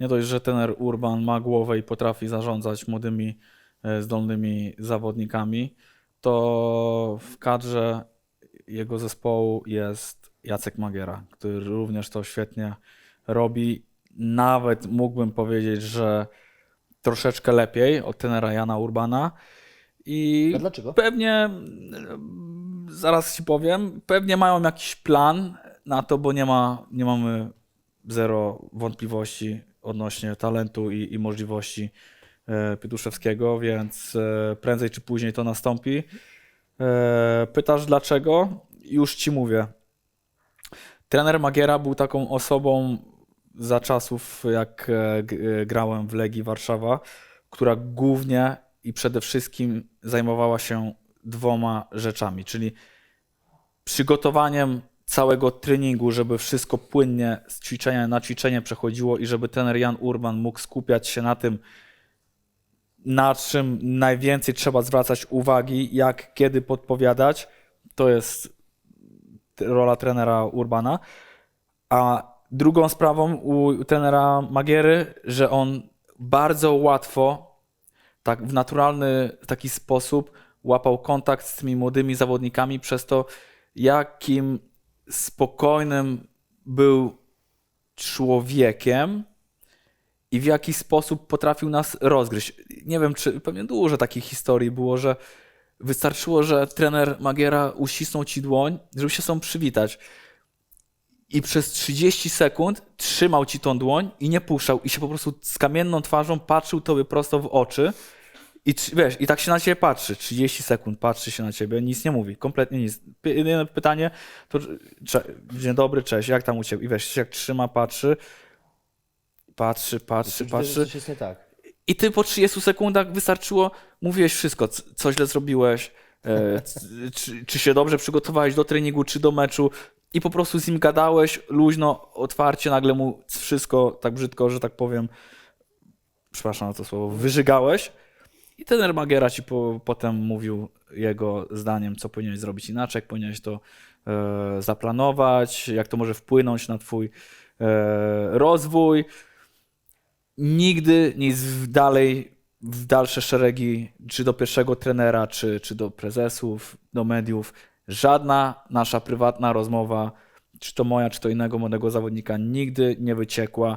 nie dość, że tener Urban ma głowę i potrafi zarządzać młodymi, e, zdolnymi zawodnikami, to w kadrze jego zespołu jest Jacek Magiera, który również to świetnie robi. Nawet mógłbym powiedzieć, że troszeczkę lepiej od tenera Jana Urbana. I pewnie, mm, zaraz ci powiem, pewnie mają jakiś plan na to, bo nie, ma, nie mamy zero wątpliwości odnośnie talentu i, i możliwości e, Pietuszewskiego, więc e, prędzej czy później to nastąpi. E, Pytasz dlaczego? Już ci mówię. Trener Magiera był taką osobą za czasów, jak grałem w Legii Warszawa, która głównie i przede wszystkim zajmowała się dwoma rzeczami, czyli przygotowaniem całego treningu, żeby wszystko płynnie z ćwiczenia na ćwiczenie przechodziło i żeby trener Jan Urban mógł skupiać się na tym, na czym najwięcej trzeba zwracać uwagi, jak kiedy podpowiadać. To jest rola trenera Urbana. A drugą sprawą u trenera Magiery, że on bardzo łatwo, tak w naturalny taki sposób łapał kontakt z tymi młodymi zawodnikami przez to, jakim spokojnym był człowiekiem i w jaki sposób potrafił nas rozgryźć. Nie wiem, czy pewnie dużo takich historii było, że wystarczyło, że trener Magiera uścisnął ci dłoń, żeby się tą przywitać. I przez 30 sekund trzymał ci tą dłoń i nie puszczał. I się po prostu z kamienną twarzą patrzył tobie prosto w oczy. I wiesz, i tak się na ciebie patrzy. 30 sekund patrzy się na ciebie, nic nie mówi, kompletnie nic. Jedyne pytanie to cze- dzień dobry, cześć, jak tam u ciebie? I wiesz, się jak trzyma, patrzy, patrzy, patrzy, patrzy. coś jest nie tak. I ty po 30 sekundach wystarczyło, mówiłeś wszystko, co źle zrobiłeś, e, czy, czy się dobrze przygotowałeś do treningu, czy do meczu i po prostu z nim gadałeś luźno, otwarcie, nagle mu wszystko tak brzydko, że tak powiem, przepraszam na to słowo, wyżygałeś i ten Magiera ci po, potem mówił jego zdaniem, co powinieneś zrobić inaczej, jak powinieneś to e, zaplanować, jak to może wpłynąć na twój e, rozwój nigdy nic dalej, w dalsze szeregi, czy do pierwszego trenera, czy, czy do prezesów, do mediów. Żadna nasza prywatna rozmowa, czy to moja, czy to innego młodego zawodnika, nigdy nie wyciekła